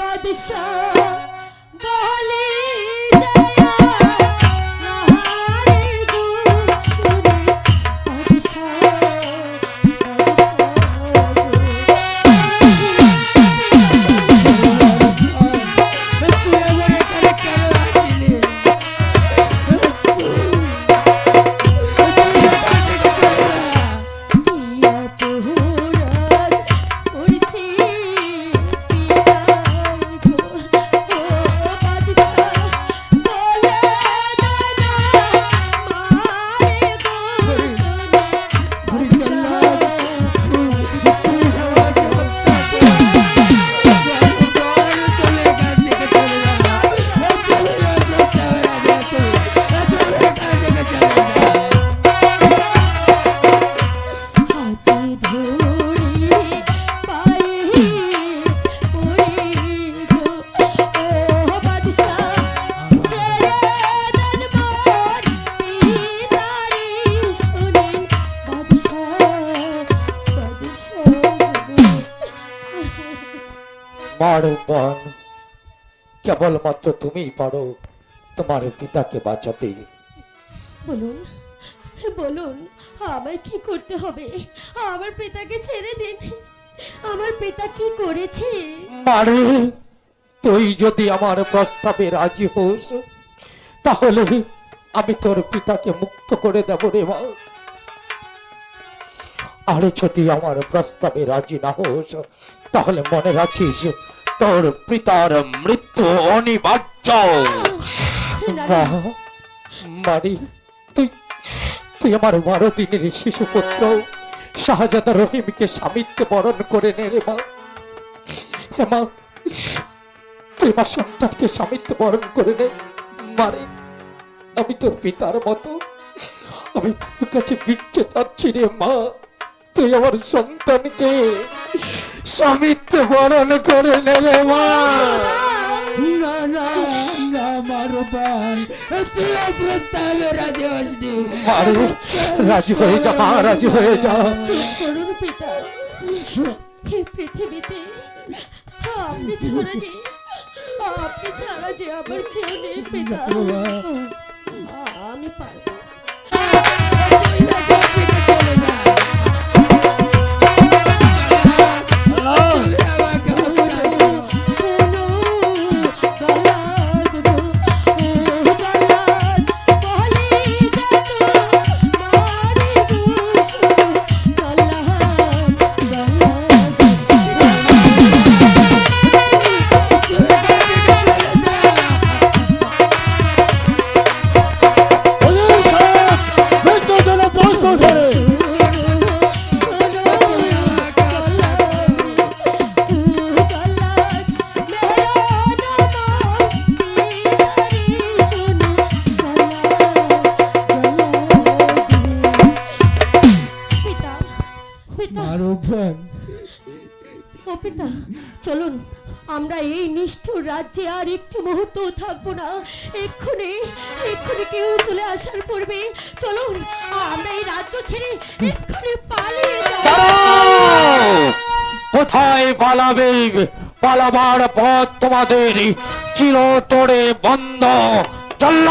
বাদশাহ মারো বোন কেবলমাত্র তুমিই পারো তোমার পিতাকে বাঁচাতে। বলুন বলুন আমায় কি করতে হবে? আমার পিতাকে ছেড়ে দিন। আমার পিতা কি করেছে? মারে তুই যদি আমার প্রস্তাবে রাজি হোস তাহলে আমি তোর পিতাকে মুক্ত করে দেব রে মা। আর যদি আমার প্রস্তাবে রাজি না হোস তাহলে মনে রাখিস তোর পিতার মৃত্যু অনিবার্য। মারি তুই তুই আমার বারো দিনের শিশু পুত্র শাহজাদা রহিমকে স্বামীত্বে বরণ করে নে রে মা। হে মা তুই আমার সন্তানকে স্বামীত্বে বরণ করে নে। মারে আমি তোর পিতার মতো আমি তোর কাছে ভিক্ষে চাচ্ছি রে মা। তুই আমার সন্তানকে স্বামীত্বে বরণ করে নে রে মা। না না না মারো পান তুই প্রস্তাবে রাজি হসনি। মারে রাজি হয়ে যা মা রাজি হয়ে যা। চুপ করুন পিতা। এই পৃথিবীতে আপনি ছাড়া যে আপনি ছাড়া যে আমার কেউ নেই পিতা। আমি পারব মারো পান চলুন আমরা এই নিষ্ঠুর রাজ্যে আর একটি মুহূর্ত থাকব না। এক্ষুনি এক্ষুনি কেউ চলে আসার পূর্বে চলুন আমরা এই রাজ্য ছেড়ে এক্ষুনি পালিয়ে কোথায় পালাবে? পালাবার পথ তোমাদের চিরতরে বন্ধ। চল